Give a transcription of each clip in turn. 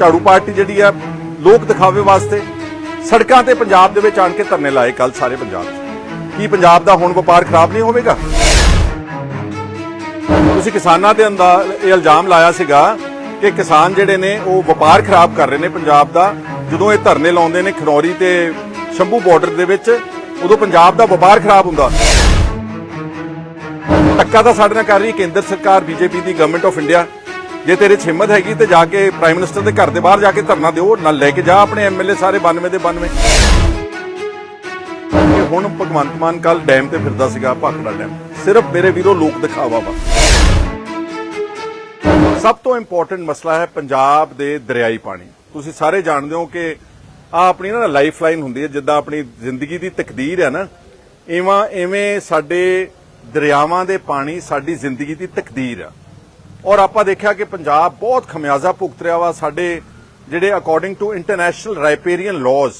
ਝਾੜੂ ਪਾਰਟੀ ਜਿਹੜੀ ਆ, ਲੋਕ ਦਿਖਾਵੇ ਵਾਸਤੇ ਸੜਕਾਂ ਤੇ ਪੰਜਾਬ ਦੇ ਵਿੱਚ ਆਣ ਕੇ ਧਰਨੇ ਲਾਏ ਕੱਲ ਸਾਰੇ ਪੰਜਾਬ 'ਚ। ਕੀ ਪੰਜਾਬ ਦਾ ਹੁਣ ਵਪਾਰ ਖਰਾਬ ਨਹੀਂ ਹੋਵੇਗਾ? ਤੁਸੀਂ ਕਿਸਾਨਾਂ ਦੇ ਅੰਦਰ ਇਹ ਇਲਜ਼ਾਮ ਲਾਇਆ ਸੀਗਾ ਕਿ ਕਿਸਾਨ ਜਿਹੜੇ ਨੇ, ਉਹ ਵਪਾਰ ਖਰਾਬ ਕਰ ਰਹੇ ਨੇ ਪੰਜਾਬ ਦਾ। ਜਦੋਂ ਇਹ ਧਰਨੇ ਲਾਉਂਦੇ ਨੇ ਖਨੌਰੀ ਤੇ ਸ਼ੰਭੂ ਬਾਰਡਰ ਦੇ ਵਿੱਚ, ਉਦੋਂ ਪੰਜਾਬ ਦਾ ਵਪਾਰ ਖਰਾਬ ਹੁੰਦਾ। ਟੱਕਾ ਤਾਂ ਸਾਡੇ ਨਾਲ ਕਰ ਰਹੀ ਕੇਂਦਰ ਸਰਕਾਰ, ਬੀਜੇਪੀ ਦੀ ਗਵਰਨਮੈਂਟ ਆਫ ਇੰਡੀਆ ਜੇ ਤੇਰੇ 'ਚ ਹਿੰਮਤ ਹੈਗੀ ਤੇ ਜਾ ਕੇ ਪ੍ਰਾਈਮ ਮਿਨਿਸਟਰ ਦੇ ਘਰ ਦੇ ਬਾਹਰ ਜਾ ਕੇ ਧਰਨਾ ਦਿਓ, ਨਾਲ ਲੈ ਕੇ ਜਾ ਆਪਣੇ ਐਮਐਲਏ ਸਾਰੇ 92 ਦੇ 92 ਕਿ ਹੁਣ ਭਗਵੰਤ ਮਾਨ ਕੱਲ ਡੈਮ ਤੇ ਫਿਰਦਾ ਸੀਗਾ, ਭਾਖੜਾ ਡੈਮ। ਸਿਰਫ ਮੇਰੇ ਵੀਰੋ, ਲੋਕ ਦਿਖਾਵਾ ਵਾ। ਸਭ ਤੋਂ ਇੰਪੋਰਟੈਂਟ ਮਸਲਾ ਹੈ ਪੰਜਾਬ ਦੇ ਦਰਿਆਈ ਪਾਣੀ। ਤੁਸੀਂ ਸਾਰੇ ਜਾਣਦੇ ਹੋ ਕਿ ਆ ਆਪਣੀ ਨਾ ਲਾਈਫ ਲਾਈਨ ਹੁੰਦੀ ਹੈ, ਜਿੱਦਾਂ ਆਪਣੀ ਜ਼ਿੰਦਗੀ ਦੀ ਤਕਦੀਰ ਹੈ ਨਾ, ਇਵਾਂ ਐਵੇਂ ਸਾਡੇ ਦਰਿਆਵਾਂ ਦੇ ਪਾਣੀ ਸਾਡੀ ਜ਼ਿੰਦਗੀ ਦੀ ਤਕਦੀਰ ਆ। ਔਰ ਆਪਾਂ ਦੇਖਿਆ ਕਿ ਪੰਜਾਬ ਬਹੁਤ ਖਮਿਆਜ਼ਾ ਭੁਗਤ ਰਿਹਾ ਵਾ। ਸਾਡੇ ਜਿਹੜੇ according to international riparian laws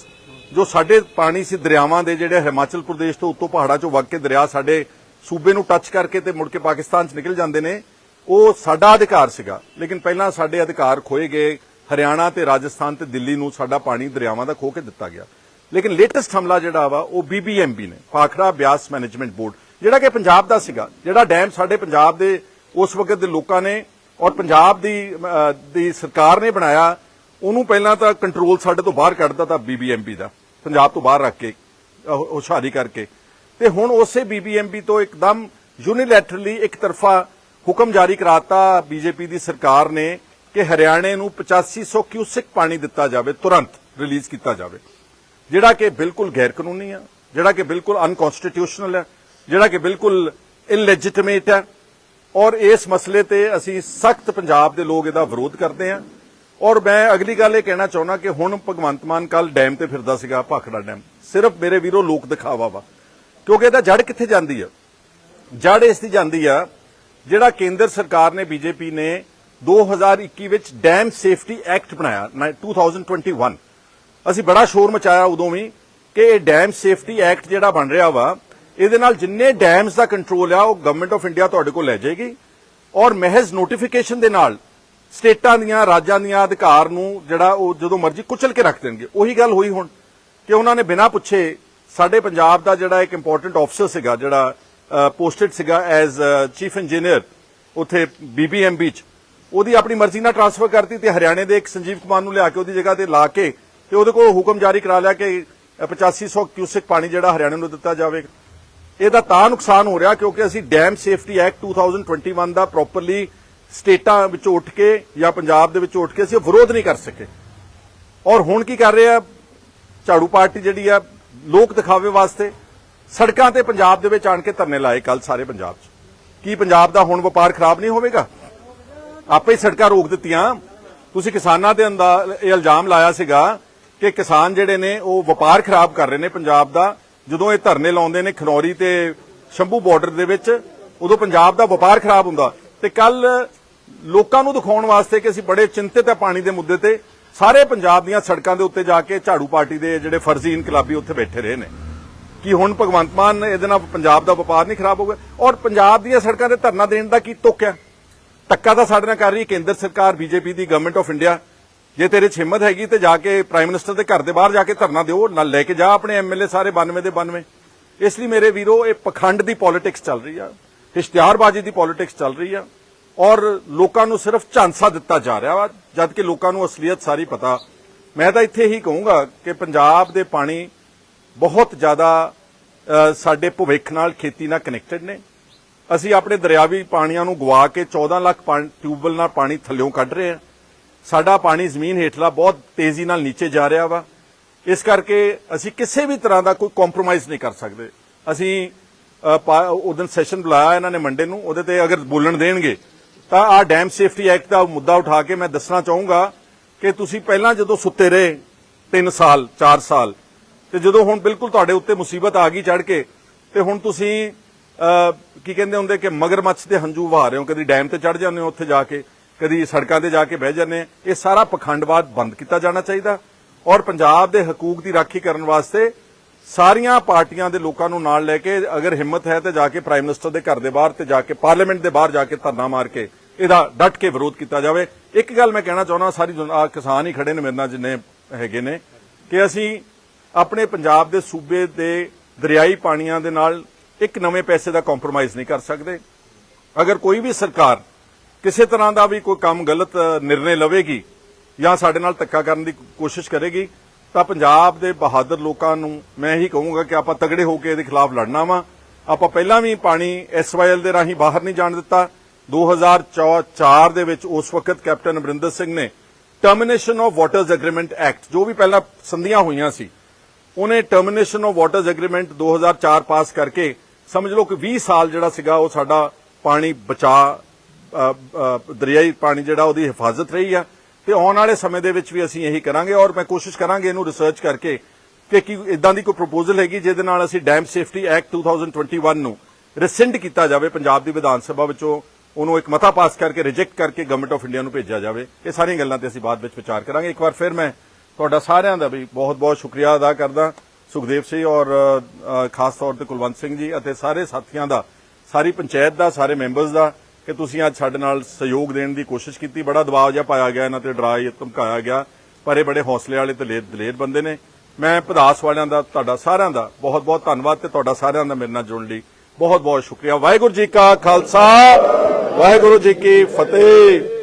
ਜੋ ਸਾਡੇ ਪਾਣੀ ਸੀ ਦਰਿਆਵਾਂ ਦੇ ਜਿਹੜੇ ਹਿਮਾਚਲ ਪ੍ਰਦੇਸ਼ ਤੋਂ ਉੱਤੋਂ ਪਹਾੜਾਂ ਚੋਂ ਵਗ ਕੇ ਦਰਿਆ ਸਾਡੇ ਸੂਬੇ ਨੂੰ ਟੱਚ ਕਰਕੇ ਤੇ ਮੁੜ ਕੇ ਪਾਕਿਸਤਾਨ 'ਚ ਨਿਕਲ ਜਾਂਦੇ ਨੇ, ਉਹ ਸਾਡਾ ਅਧਿਕਾਰ ਸੀਗਾ। ਲੇਕਿਨ ਪਹਿਲਾਂ ਸਾਡੇ ਅਧਿਕਾਰ ਖੋਏ ਗਏ, ਹਰਿਆਣਾ ਤੇ ਰਾਜਸਥਾਨ ਤੇ ਦਿੱਲੀ ਨੂੰ ਸਾਡਾ ਪਾਣੀ ਦਰਿਆਵਾਂ ਦਾ ਖੋ ਕੇ ਦਿੱਤਾ ਗਿਆ। ਲੇਕਿਨ ਲੇਟੈਸਟ ਹਮਲਾ ਜਿਹੜਾ ਵਾ, ਉਹ ਬੀਬੀਐਮਬੀ ਨੇ, ਪਾਖੜਾ ਬਿਆਸ ਮੈਨੇਜਮੈਂਟ ਬੋਰਡ ਜਿਹੜਾ ਕਿ ਪੰਜਾਬ ਦਾ ਸੀਗਾ, ਜਿਹੜਾ ਡੈਮ ਸਾਡੇ ਪੰਜਾਬ ਦੇ ਉਸ ਵਕਤ ਦੇ ਲੋਕਾਂ ਨੇ ਔਰ ਪੰਜਾਬ ਦੀ ਦੀ ਸਰਕਾਰ ਨੇ ਬਣਾਇਆ ਉਹਨੂੰ ਪਹਿਲਾਂ ਤਾਂ ਕੰਟਰੋਲ ਸਾਡੇ ਤੋਂ ਬਾਹਰ ਕੱਢਦਾ ਤਾਂ ਬੀਬੀਐਮਬੀ ਦਾ ਪੰਜਾਬ ਤੋਂ ਬਾਹਰ ਰੱਖ ਕੇ ਅਹ, ਹੁਸ਼ਿਆਰੀ ਕਰਕੇ। ਤੇ ਹੁਣ ਉਸੇ ਬੀਬੀਐਮਬੀ ਤੋਂ ਇੱਕਦਮ ਯੂਨੀਲੈਟਰਲੀ ਇੱਕ ਤਰਫਾ ਹੁਕਮ ਜਾਰੀ ਕਰਾਤਾ ਬੀਜੇਪੀ ਦੀ ਸਰਕਾਰ ਨੇ ਕਿ ਹਰਿਆਣੇ ਨੂੰ 8500 ਕਿਊਸਿਕ ਪਾਣੀ ਦਿੱਤਾ ਜਾਵੇ ਤੁਰੰਤ ਰਿਲੀਜ਼ ਕੀਤਾ ਜਾਵੇ। ਜਿਹੜਾ ਕਿ ਬਿਲਕੁਲ ਗੈਰ ਕਾਨੂੰਨੀ ਆ ਜਿਹੜਾ ਕਿ ਬਿਲਕੁਲ ਅਨਕਨਸਟੀਟਿਊਸ਼ਨਲ ਹੈ ਜਿਹੜਾ ਕਿ ਬਿਲਕੁਲ ਇਲੈਜੀਟਿਮੇਟ ਹੈ ਔਰ ਇਸ ਮਸਲੇ ਤੇ ਅਸੀਂ ਸਖਤ ਪੰਜਾਬ ਦੇ ਲੋਕ ਇਹਦਾ ਵਿਰੋਧ ਕਰਦੇ ਹਾਂ। ਔਰ ਮੈਂ ਅਗਲੀ ਗੱਲ ਇਹ ਕਹਿਣਾ ਚਾਹੁੰਦਾ ਕਿ ਹੁਣ ਭਗਵੰਤ ਮਾਨ ਕੱਲ ਡੈਮ ਤੇ ਫਿਰਦਾ ਸੀਗਾ, ਭਾਖੜਾ ਡੈਮ। ਸਿਰਫ ਮੇਰੇ ਵੀਰੋ ਲੋਕ ਦਿਖਾਵਾ ਵਾ। ਕਿਉਂਕਿ ਇਹਦਾ ਜੜ ਕਿੱਥੇ ਜਾਂਦੀ ਆ? ਜੜ ਇਸ ਦੀ ਜਾਂਦੀ ਆ, ਜਿਹੜਾ ਕੇਂਦਰ ਸਰਕਾਰ ਨੇ, ਬੀਜੇਪੀ ਨੇ 2021 ਵਿੱਚ ਡੈਮ ਸੇਫਟੀ ਐਕਟ ਬਣਾਇਆ, ਨਾ- 2021 ਅਸੀਂ ਬੜਾ ਸ਼ੋਰ ਮਚਾਇਆ ਉਦੋਂ ਵੀ ਕਿ ਇਹ ਡੈਮ ਸੇਫਟੀ ਐਕਟ ਜਿਹੜਾ ਬਣ ਰਿਹਾ ਵਾ ਇਹਦੇ ਨਾਲ ਜਿੰਨੇ ਡੈਮਸ ਦਾ ਕੰਟਰੋਲ ਆ, ਉਹ ਗਵਰਨਮੈਂਟ ਆਫ ਇੰਡੀਆ ਤੁਹਾਡੇ ਕੋਲ ਲੈ ਜਾਏਗੀ। ਔਰ ਮਹਿਜ਼ ਨੋਟੀਫਿਕੇਸ਼ਨ ਦੇ ਨਾਲ ਸਟੇਟਾਂ ਦੀਆਂ, ਰਾਜਾਂ ਦੀਆਂ ਅਧਿਕਾਰ ਨੂੰ ਜਿਹੜਾ ਉਹ ਜਦੋਂ ਮਰਜ਼ੀ ਕੁਚਲ ਕੇ ਰੱਖ ਦੇਣਗੇ। ਉਹੀ ਗੱਲ ਹੋਈ ਹੁਣ ਕਿ ਉਹਨਾਂ ਨੇ ਬਿਨਾਂ ਪੁੱਛੇ ਸਾਡੇ ਪੰਜਾਬ ਦਾ ਜਿਹੜਾ ਇੱਕ ਇੰਪੋਰਟੈਂਟ ਆਫਸਰ ਸੀਗਾ, ਜਿਹੜਾ ਪੋਸਟਡ ਸੀਗਾ ਐਜ਼ ਚੀਫ ਇੰਜੀਨੀਅਰ ਉਥੇ ਬੀਬੀਐਮਬੀ ਚ। ਉਹਦੀ ਆਪਣੀ ਮਰਜ਼ੀ ਨਾਲ ਟ੍ਰਾਂਸਫਰ ਕਰਤੀ ਤੇ ਹਰਿਆਣੇ ਦੇ ਇੱਕ ਸੰਜੀਵ ਕੁਮਾਰ ਨੂੰ ਲਿਆ ਕੇ ਉਹਦੀ ਜਗ੍ਹਾ ਤੇ ਲਾ ਕੇ ਤੇ ਉਹਦੇ ਕੋਲ ਹੁਕਮ ਜਾਰੀ ਕਰਾ ਲਿਆ ਕਿ 8500 ਕਿਊਸਿਕ ਪਾਣੀ ਜਿਹੜਾ ਹਰਿਆਣੇ ਨੂੰ ਦਿੱਤਾ ਜਾਵੇ ਇਹਦਾ ਤਾਂ ਨੁਕਸਾਨ ਹੋ ਰਿਹਾ ਕਿਉਂਕਿ ਅਸੀਂ ਡੈਮ ਸੇਫਟੀ ਐਕਟ 2021 ਦਾ ਪ੍ਰੋਪਰਲੀ ਸਟੇਟਾਂ ਵਿੱਚ ਉੱਠ ਕੇ ਜਾਂ ਪੰਜਾਬ ਦੇ ਵਿੱਚੋਂ ਉੱਠ ਕੇ ਅਸੀਂ ਵਿਰੋਧ ਨਹੀਂ ਕਰ ਸਕੇ। ਔਰ ਹੁਣ ਕੀ ਕਰ ਰਹੇ ਆ? ਝਾੜੂ ਪਾਰਟੀ ਜਿਹੜੀ ਆ, ਲੋਕ ਦਿਖਾਵੇ ਵਾਸਤੇ ਸੜਕਾਂ ਤੇ ਪੰਜਾਬ ਦੇ ਵਿੱਚ ਆਣ ਕੇ ਧਰਨੇ ਲਾਏ ਕੱਲ ਸਾਰੇ ਪੰਜਾਬ 'ਚ। ਕੀ ਪੰਜਾਬ ਦਾ ਹੁਣ ਵਪਾਰ ਖਰਾਬ ਨਹੀਂ ਹੋਵੇਗਾ? ਆਪੇ ਹੀ ਸੜਕਾਂ ਰੋਕ ਦਿੱਤੀਆਂ। ਤੁਸੀਂ ਕਿਸਾਨਾਂ ਦੇ ਅੰਦਰ ਇਹ ਇਲਜ਼ਾਮ ਲਾਇਆ ਸੀਗਾ ਕਿ ਕਿਸਾਨ ਜਿਹੜੇ ਨੇ ਉਹ ਵਪਾਰ ਖਰਾਬ ਕਰ ਰਹੇ ਨੇ ਪੰਜਾਬ ਦਾ। ਜਦੋਂ ਇਹ ਧਰਨੇ ਲਾਉਂਦੇ ਨੇ ਖਨੌਰੀ ਤੇ ਸ਼ੰਭੂ ਬਾਰਡਰ ਦੇ ਵਿੱਚ, ਉਦੋਂ ਪੰਜਾਬ ਦਾ ਵਪਾਰ ਖਰਾਬ ਹੁੰਦਾ। ਤੇ ਕੱਲ ਲੋਕਾਂ ਨੂੰ ਦਿਖਾਉਣ ਵਾਸਤੇ ਕਿ ਅਸੀਂ ਬੜੇ ਚਿੰਤਿਤ ਹੈ ਪਾਣੀ ਦੇ ਮੁੱਦੇ ਤੇ, ਸਾਰੇ ਪੰਜਾਬ ਦੀਆਂ ਸੜਕਾਂ ਦੇ ਉੱਤੇ ਜਾ ਕੇ ਝਾੜੂ ਪਾਰਟੀ ਦੇ ਜਿਹੜੇ ਫਰਜ਼ੀ ਇਨਕਲਾਬੀ ਉੱਥੇ ਬੈਠੇ ਰਹੇ ਨੇ। ਕਿ ਹੁਣ ਭਗਵੰਤ ਮਾਨ ਇਹਦੇ ਨਾਲ ਪੰਜਾਬ ਦਾ ਵਪਾਰ ਨਹੀਂ ਖਰਾਬ ਹੋਊਗਾ? ਔਰ ਪੰਜਾਬ ਦੀਆਂ ਸੜਕਾਂ ਤੇ ਧਰਨਾ ਦੇਣ ਦਾ ਕੀ ਤੁੱਕ ਹੈ ਟੱਕਾ ਤਾਂ ਸਾਡੇ ਨਾਲ ਕਰ ਰਹੀ ਕੇਂਦਰ ਸਰਕਾਰ, ਬੀਜੇਪੀ ਦੀ ਗਵਰਨਮੈਂਟ ਆਫ ਇੰਡੀਆ ਜੇ ਤੇਰੇ 'ਚ ਹਿੰਮਤ ਹੈਗੀ ਤੇ ਜਾ ਕੇ ਪ੍ਰਾਈਮ ਮਿਨਿਸਟਰ ਦੇ ਘਰ ਦੇ ਬਾਹਰ ਜਾ ਕੇ ਧਰਨਾ ਦਿਓ ਨਾਲ ਲੈ ਕੇ ਜਾ ਆਪਣੇ ਐਮਐਲਏ ਸਾਰੇ 92 ਦੇ 92 ਇਸ ਲਈ ਮੇਰੇ ਵੀਰੋ, ਇਹ ਪਖੰਡ ਦੀ ਪੋਲਿਟਿਕਸ ਚੱਲ ਰਹੀ ਆ ਇਸ਼ਤਿਹਾਰਬਾਜ਼ੀ ਦੀ ਪੋਲਿਟਿਕਸ ਚੱਲ ਰਹੀ ਆ, ਔਰ ਲੋਕਾਂ ਨੂੰ ਸਿਰਫ ਝਾਂਸਾ ਦਿੱਤਾ ਜਾ ਰਿਹਾ ਵਾ, ਜਦ ਕਿ ਲੋਕਾਂ ਨੂੰ ਅਸਲੀਅਤ ਸਾਰੀ ਪਤਾ। ਮੈਂ ਤਾਂ ਇੱਥੇ ਹੀ ਕਹੂੰਗਾ ਕਿ ਪੰਜਾਬ ਦੇ ਪਾਣੀ ਬਹੁਤ ਜ਼ਿਆਦਾ ਸਾਡੇ ਭਵਿੱਖ ਨਾਲ ਖੇਤੀ ਨਾਲ ਕਨੈਕਟਡ ਨੇ। ਅਸੀਂ ਆਪਣੇ ਦਰਿਆਵੀ ਪਾਣੀਆਂ ਨੂੰ ਗਵਾ ਕੇ 14 ਲੱਖ ਪਾਣੀ- ਟਿਊਬਵੈੱਲ ਨਾਲ ਪਾਣੀ ਥੱਲਿਓਂ ਕੱਢ ਰਹੇ ਹਾਂ ਸਾਡਾ ਪਾਣੀ ਜ਼ਮੀਨ ਹੇਠਲਾ ਬਹੁਤ ਤੇਜ਼ੀ ਨਾਲ ਨੀਚੇ ਜਾ ਰਿਹਾ ਵਾ। ਇਸ ਕਰਕੇ ਅਸੀਂ ਕਿਸੇ ਵੀ ਤਰ੍ਹਾਂ ਦਾ ਕੋਈ ਕੰਪਰੋਮਾਈਜ਼ ਨਹੀਂ ਕਰ ਸਕਦੇ। ਅਸੀਂ ਉਦੋਂ ਸੈਸ਼ਨ ਬੁਲਾਇਆ ਇਹਨਾਂ ਨੇ ਮੰਡੇ ਨੂੰ, ਉਹਦੇ ਤੇ ਅਗਰ ਬੋਲਣ ਦੇਣਗੇ, ਤਾਂ ਆ ਡੈਮ ਸੇਫਟੀ ਐਕਟ ਦਾ ਮੁੱਦਾ ਉਠਾ ਕੇ ਮੈਂ ਦੱਸਣਾ ਚਾਹੂੰਗਾ ਕਿ ਤੁਸੀਂ ਪਹਿਲਾਂ ਜਦੋਂ ਸੁੱਤੇ ਰਹੇ 3 ਸਾਲ 4 ਸਾਲ, ਤੇ ਜਦੋਂ ਹੁਣ ਬਿਲਕੁਲ ਤੁਹਾਡੇ ਉੱਤੇ ਮੁਸੀਬਤ ਆ ਗਈ ਚੜ ਕੇ, ਤੇ ਹੁਣ ਤੁਸੀਂ ਕੀ ਕਹਿੰਦੇ ਹੁੰਦੇ ਕਿ ਮਗਰਮੱਛ ਦੇ ਹੰਝੂ ਵਹਾ ਰਹੇ ਹੋ, ਕਦੀ ਡੈਮ ਤੇ ਚੜ ਜਾਂਦੇ ਹੋ ਉੱਥੇ ਜਾ ਕੇ। ਕਦੀ ਸੜਕਾਂ ਤੇ ਜਾ ਕੇ ਬਹਿ ਜਾਂਦੇ ਇਹ ਸਾਰਾ ਪਖੰਡਵਾਦ ਬੰਦ ਕੀਤਾ ਜਾਣਾ ਚਾਹੀਦਾ। ਔਰ ਪੰਜਾਬ ਦੇ ਹਕੂਕ ਦੀ ਰਾਖੀ ਕਰਨ ਵਾਸਤੇ ਸਾਰੀਆਂ ਪਾਰਟੀਆਂ ਦੇ ਲੋਕਾਂ ਨੂੰ ਨਾਲ ਲੈ ਕੇ ਅਗਰ ਹਿੰਮਤ ਹੈ ਤੇ ਜਾ ਕੇ ਪ੍ਰਾਈਮ ਮਿਨਿਸਟਰ ਦੇ ਘਰ ਦੇ ਬਾਹਰ ਤੇ ਜਾ ਕੇ ਪਾਰਲੀਮੈਂਟ ਦੇ ਬਾਹਰ ਜਾ ਕੇ ਧਰਨਾ ਮਾਰ ਕੇ ਇਹਦਾ ਡਟ ਕੇ ਵਿਰੋਧ ਕੀਤਾ ਜਾਵੇ। ਇੱਕ ਗੱਲ ਮੈਂ ਕਹਿਣਾ ਚਾਹੁੰਦਾ, ਸਾਰੀ ਕਿਸਾਨ ਹੀ ਖੜੇ ਨੇ ਮੇਰੇ ਨਾਲ ਜਿੰਨੇ ਹੈਗੇ ਨੇ, ਕਿ ਅਸੀਂ ਆਪਣੇ ਪੰਜਾਬ ਦੇ ਸੂਬੇ ਦੇ ਦਰਿਆਈ ਪਾਣੀਆਂ ਦੇ ਨਾਲ ਇੱਕ ਨਵੇਂ ਪੈਸੇ ਦਾ ਕੰਪਰੋਮਾਈਜ਼ ਨਹੀਂ ਕਰ ਸਕਦੇ। ਅਗਰ ਕੋਈ ਵੀ ਸਰਕਾਰ ਕਿਸੇ ਤਰ੍ਹਾਂ ਦਾ ਵੀ ਕੋਈ ਕੰਮ ਗਲਤ ਨਿਰਣੇ ਲਵੇਗੀ ਜਾਂ ਸਾਡੇ ਨਾਲ ਧੱਕਾ ਕਰਨ ਦੀ ਕੋਸ਼ਿਸ਼ ਕਰੇਗੀ, ਤਾਂ ਪੰਜਾਬ ਦੇ ਬਹਾਦਰ ਲੋਕਾਂ ਨੂੰ ਮੈਂ ਇਹੀ ਕਹੂੰਗਾ ਕਿ ਆਪਾਂ ਤਗੜੇ ਹੋ ਕੇ ਇਹਦੇ ਖਿਲਾਫ ਲੜਨਾ ਵਾ। ਆਪਾਂ ਪਹਿਲਾਂ ਵੀ ਪਾਣੀ ਐਸਵਾਈਐਲ ਦੇ ਰਾਹੀਂ ਬਾਹਰ ਨਹੀਂ ਜਾਣ ਦਿੱਤਾ। 2004 ਦੇ ਵਿੱਚ ਉਸ ਵਕਤ ਕੈਪਟਨ ਅਮਰਿੰਦਰ ਸਿੰਘ ਨੇ termination of waters agreement act ਜੋ ਵੀ ਪਹਿਲਾਂ ਸੰਧੀਆਂ ਹੋਈਆਂ ਸੀ, ਉਹਨੇ termination of waters agreement 2004 pass ਕਰਕੇ ਸਮਝ ਲਓ ਕਿ 20 ਸਾਲ ਜਿਹੜਾ ਸੀਗਾ ਉਹ ਸਾਡਾ ਪਾਣੀ ਬਚਾ ਦਰਿਆਈ ਪਾਣੀ ਜਿਹੜਾ ਉਹਦੀ ਹਿਫਾਜ਼ਤ ਰਹੀ ਆ। ਤੇ ਆਉਣ ਵਾਲੇ ਸਮੇਂ ਦੇ ਵਿੱਚ ਵੀ ਅਸੀਂ ਇਹੀ ਕਰਾਂਗੇ ਔਰ ਮੈਂ ਕੋਸ਼ਿਸ਼ ਕਰਾਂਗੇ ਇਹਨੂੰ ਰਿਸਰਚ ਕਰਕੇ ਕਿ ਕੀ ਇਦਾਂ ਦੀ ਕੋਈ ਪ੍ਰਪੋਜ਼ਲ ਹੈਗੀ ਜਿਹਦੇ ਨਾਲ ਅਸੀਂ ਡੈਮ ਸੇਫਟੀ ਐਕਟ 2021 ਨੂੰ ਰਿਸੈਂਡ ਕੀਤਾ ਜਾਵੇ, ਪੰਜਾਬ ਦੀ ਵਿਧਾਨ ਸਭਾ ਵਿੱਚੋਂ ਉਹਨੂੰ ਇੱਕ ਮਤਾ ਪਾਸ ਕਰਕੇ ਰਿਜੈਕਟ ਕਰਕੇ ਗਵਰਨਮੈਂਟ ਆਫ ਇੰਡੀਆ ਨੂੰ ਭੇਜਿਆ ਜਾਵੇ। ਇਹ ਸਾਰੀਆਂ ਗੱਲਾਂ ਤੇ ਅਸੀਂ ਬਾਅਦ ਵਿੱਚ ਵਿਚਾਰ ਕਰਾਂਗੇ। ਇੱਕ ਵਾਰ ਫਿਰ ਮੈਂ ਤੁਹਾਡਾ ਸਾਰਿਆਂ ਦਾ ਵੀ ਬਹੁਤ-ਬਹੁਤ ਸ਼ੁਕਰੀਆ ਅਦਾ ਕਰਦਾ ਸੁਖਦੇਵ ਸਿੰਘ ਔਰ ਖਾਸ ਤੌਰ ਤੇ ਕੁਲਵੰਤ ਸਿੰਘ ਜੀ ਅਤੇ ਸਾਰੇ ਸਾਥੀਆਂ ਦਾ, ਸਾਰੀ ਪੰਚਾਇਤ ਦਾ, ਸਾਰੇ ਮੈਂਬਰਸ ਦਾ। ਕਿ ਤੁਸੀਂ ਅੱਜ ਸਾਡੇ ਨਾਲ ਸਹਿਯੋਗ ਦੇਣ ਦੀ ਕੋਸ਼ਿਸ਼ ਕੀਤੀ। ਬੜਾ ਦਬਾਅ ਜਿਹਾ ਪਾਇਆ ਗਿਆ, ਇਹਨਾਂ ਤੇ ਡਰਾਇਆ ਧਮਕਾਇਆ ਗਿਆ। ਪਰ ਇਹ ਬੜੇ ਹੌਸਲੇ ਵਾਲੇ ਤੇ ਦਲੇਰ ਦਲੇਰ ਬੰਦੇ ਨੇ। ਮੈਂ ਪਧਾਸ ਵਾਲਿਆਂ ਦਾ, ਤੁਹਾਡਾ ਸਾਰਿਆਂ ਦਾ ਬਹੁਤ-ਬਹੁਤ ਧੰਨਵਾਦ ਤੇ ਤੁਹਾਡਾ ਸਾਰਿਆਂ ਦਾ ਮੇਰੇ ਨਾਲ ਜੁੜਨ ਲਈ ਬਹੁਤ-ਬਹੁਤ ਸ਼ੁਕਰੀਆ। ਵਾਹਿਗੁਰੂ ਜੀ ਕਾ ਖਾਲਸਾ, ਵਾਹਿਗੁਰੂ ਜੀ ਕੀ ਫਤਿਹ।